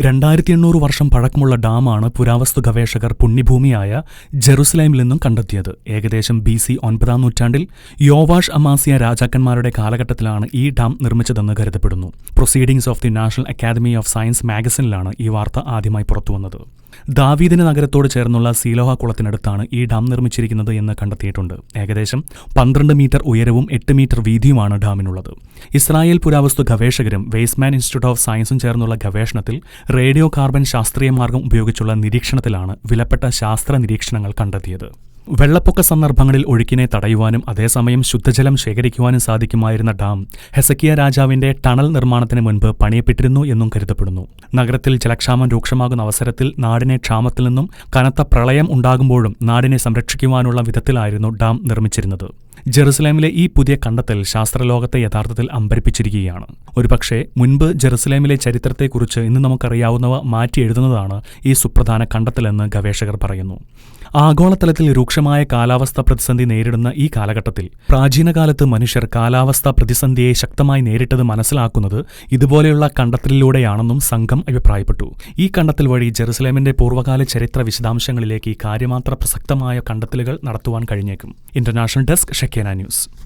രണ്ടായിരത്തി എണ്ണൂറ് വർഷം പഴക്കമുള്ള ഡാമാണ് പുരാവസ്തു ഗവേഷകർ പുണ്യഭൂമിയായ ജെറുസലേമിൽ നിന്നും കണ്ടെത്തിയത്. ഏകദേശം ബി സി ഒൻപതാം നൂറ്റാണ്ടിൽ യോവാഷ് അമാസിയ രാജാക്കന്മാരുടെ കാലഘട്ടത്തിലാണ് ഈ ഡാം നിർമ്മിച്ചതെന്ന് കരുതപ്പെടുന്നു. Proceedings of the national academy of science മാഗസിനിലാണ് ഈ വാർത്ത ആദ്യമായി പുറത്തുവന്നത്. ദാവീദിന് നഗരത്തോട് ചേർന്നുള്ള സീലോഹ കുളത്തിനടുത്താണ് ഈ ഡാം നിർമ്മിച്ചിരിക്കുന്നത് എന്ന് കണ്ടെത്തിയിട്ടുണ്ട്. ഏകദേശം പന്ത്രണ്ട് മീറ്റർ ഉയരവും എട്ട് മീറ്റർ വീതിയുമാണ് ഡാമിനുള്ളത്. ഇസ്രായേൽ പുരാവസ്തു ഗവേഷകരും വേസ്മാൻ ഇൻസ്റ്റിറ്റ്യൂട്ട് ഓഫ് സയൻസും ചേർന്നുള്ള ഗവേഷണത്തിൽ റേഡിയോ കാർബൺ ശാസ്ത്രീയ മാർഗം ഉപയോഗിച്ചുള്ള നിരീക്ഷണത്തിലാണ് വിലപ്പെട്ട ശാസ്ത്ര നിരീക്ഷണങ്ങൾ കണ്ടെത്തിയത്. വെള്ളപ്പൊക്ക സന്ദർഭങ്ങളിൽ ഒഴുക്കിനെ തടയുവാനും അതേസമയം ശുദ്ധജലം ശേഖരിക്കുവാനും സാധിക്കുമായിരുന്ന ഡാം ഹെസക്കിയ രാജാവിന്റെ ടണൽ നിർമ്മാണത്തിന് മുൻപ് പണിയപ്പെട്ടിരുന്നു എന്നും കരുതപ്പെടുന്നു. നഗരത്തിൽ ജലക്ഷാമം രൂക്ഷമാകുന്ന അവസരത്തിൽ നാടിനെ ക്ഷാമത്തിൽ നിന്നും കനത്ത പ്രളയം ഉണ്ടാകുമ്പോഴും നാടിനെ സംരക്ഷിക്കുവാനുള്ള വിധത്തിലായിരുന്നു ഡാം നിർമ്മിച്ചിരുന്നത്. ജെറുസലേമിലെ ഈ പുതിയ കണ്ടെത്തൽ ശാസ്ത്രലോകത്തെ യഥാർത്ഥത്തിൽ അമ്പരിപ്പിച്ചിരിക്കുകയാണ്. ഒരുപക്ഷെ മുൻപ് ജെറുസലേമിലെ ചരിത്രത്തെക്കുറിച്ച് ഇന്ന് നമുക്കറിയാവുന്നവ മാറ്റി എഴുതുന്നതാണ് ഈ സുപ്രധാന കണ്ടെത്തലെന്ന് ഗവേഷകർ പറയുന്നു. ആഗോളതലത്തിൽ രൂക്ഷമായ കാലാവസ്ഥ പ്രതിസന്ധി നേരിടുന്ന ഈ കാലഘട്ടത്തിൽ പ്രാചീനകാലത്ത് മനുഷ്യർ കാലാവസ്ഥ പ്രതിസന്ധിയെ ശക്തമായി നേരിട്ടത് മനസ്സിലാക്കുന്നത് ഇതുപോലെയുള്ള കണ്ടെത്തലിലൂടെയാണെന്നും സംഘം അഭിപ്രായപ്പെട്ടു. ഈ കണ്ടെത്തൽ വഴി ജെറുസലേമിന്റെ പൂർവകാല ചരിത്ര വിശദാംശങ്ങളിലേക്ക് കാര്യമാത്ര പ്രസക്തമായ കണ്ടെത്തലുകൾ നടത്തുവാൻ കഴിഞ്ഞേക്കും. ഇന്റർനാഷണൽ ഡെസ്ക് ഷെക്കേന ന്യൂസ്.